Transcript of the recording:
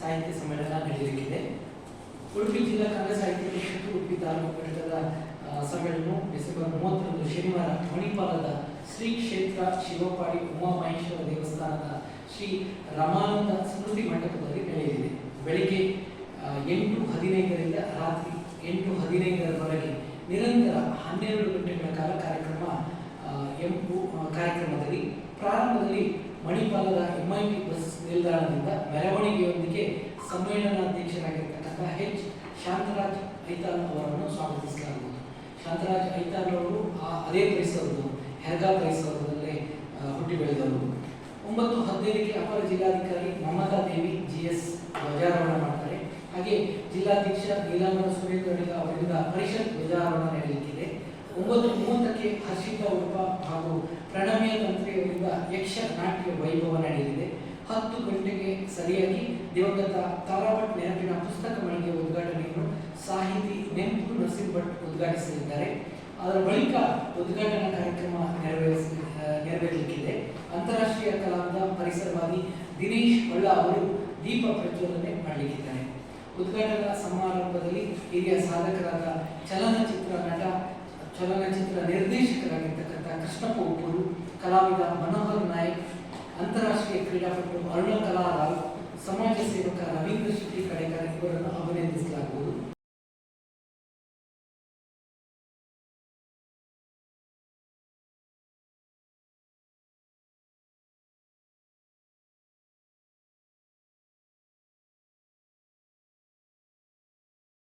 ಸಾಹಿತ್ಯ ಸಮ್ಮೇಳನ ನಡೆಯಲಿದೆ. ಉಡುಪಿ ಜಿಲ್ಲಾ ಕನ್ನಡ ಸಾಹಿತ್ಯ ಪರಿಷತ್ತು, ಉಡುಪಿ ತಾಲೂಕು ಘಟಕದ ಸಮ್ಮೇಳನ ಡಿಸೆಂಬರ್ ಮೂವತ್ತರಂದು ಶನಿವಾರ ಮಣಿಪಾಲದ ಶ್ರೀ ಕ್ಷೇತ್ರ ಶಿವಪಾಡಿ ಉಮಾಮಹೇಶ್ವರ ದೇವಸ್ಥಾನದ ಶ್ರೀ ರಮಾನಂದ ಸ್ಮೃತಿ ಮಂಟಪದಲ್ಲಿ ನಡೆಯಲಿದೆ. ಬೆಳಿಗ್ಗೆ ಎಂಟು ಹದಿನೈದರಿಂದ ರಾತ್ರಿ ಎಂಟು ಹದಿನೈದರವರೆಗೆ ನಿರಂತರ ಹನ್ನೆರಡು ಗಂಟೆಗಳ ಕಾಲ ಕಾರ್ಯಕ್ರಮ ಎಂಪು ಕಾರ್ಯಕ್ರಮದಲ್ಲಿ ಪ್ರಾರಂಭದಲ್ಲಿ ಮಣಿಪಾಲದ ಎಂಐಟಿ ಬಸ್ ನಿಲ್ದಾಣದಿಂದ ಮೆರವಣಿಗೆಯೊಂದಿಗೆ ಸಮ್ಮೇಳನಾಧ್ಯಕ್ಷರಾಗಿರ್ತಕ್ಕಂಥ ಹೆಚ್. ಶಾಂತರಾಜ್ ಐತಾನ್ ಅವರನ್ನು ಸ್ವಾಗತಿಸಲಾಗುವುದು. ಶಾಂತರಾಜ್ ಐತಾನ್ ಅವರು ಆ ಅದೇ ಪರಿಸರದವರು ಹೆರ್ಗಾ ಪರಿಸರದಲ್ಲೇ ಹುಟ್ಟಿ ಬೆಳೆದವರು. ಒಂಬತ್ತು ಹದಿನೈದಕ್ಕೆ ಅಪರ ಜಿಲ್ಲಾಧಿಕಾರಿ ಮಮತಾ ದೇವಿ ಜಿ ಎಸ್ ಧ್ವಜಾರೋಹಣ ಮಾಡ್ತಾರೆ. ಹಾಗೆ ಜಿಲ್ಲಾಧ್ಯಕ್ಷ ನೀಲಾಂಬರ ಸುರೇಂದ್ರ ಅವರಿಂದ ಪರಿಷತ್ ಧ್ವಜಾರೋಹಣ ನಡೆಯುತ್ತಿದೆ ಒಂಬತ್ತು ಮೂವತ್ತಕ್ಕೆ ಹರ್ಷಿತಾ ಉಪ ಹಾಗೂ ಯಕ್ಷ ನಾಟ್ಯ ವೈಭವ ನಡೆಯಲಿದೆ. ಹತ್ತು ಗಂಟೆಗೆ ಸರಿಯಾಗಿ ದಿವಂಗತ ತಾರಾಭಟ್ ನೆನಪಿನ ಪುಸ್ತಕ ಮಳಿಗೆ ಉದ್ಘಾಟನೆಯನ್ನು ಸಾಹಿತಿ ನೆಂಪು ನರಸಿಂಹ ಭಟ್ ಉದ್ಘಾಟಿಸಲಿದ್ದಾರೆ. ಅದರ ಬಳಿಕ ಉದ್ಘಾಟನಾ ಕಾರ್ಯಕ್ರಮ ನೆರವೇರಿಸ, ನೆರವೇರಲಿಕ್ಕಿದೆ. ಅಂತಾರಾಷ್ಟ್ರೀಯ ಕಲಾವಿದ, ಪರಿಸರವಾದಿ ದಿನೇಶ್ ಹೊಳ್ಳ ಅವರು ದೀಪ ಪ್ರಜ್ವಲನೆ ಮಾಡಲಿಕ್ಕಿದ್ದಾರೆ. ಉದ್ಘಾಟನಾ ಸಮಾರಂಭದಲ್ಲಿ ಹಿರಿಯ ಸಾಧಕರಾದ ಚಲನಚಿತ್ರ ನಟ, ಚಲನಚಿತ್ರ ನಿರ್ದೇಶಕರಾಗಿರ್ತಕ್ಕಂಥ ಕೃಷ್ಣಪ್ಪ ಒಬ್ಬರು, ಕಲಾವಿದ ಕ್ರೀಡಾಪಟು ಅರುಣ ಕಲಾರಾವ್ ಸಮಾಜ ಸೇವಕ ರವೀಂದ್ರ ಶೆಟ್ಟಿ ಕಡೆಕರ್ ಇವರನ್ನು ಅಭಿನಂದಿಸಲಾಗುವುದು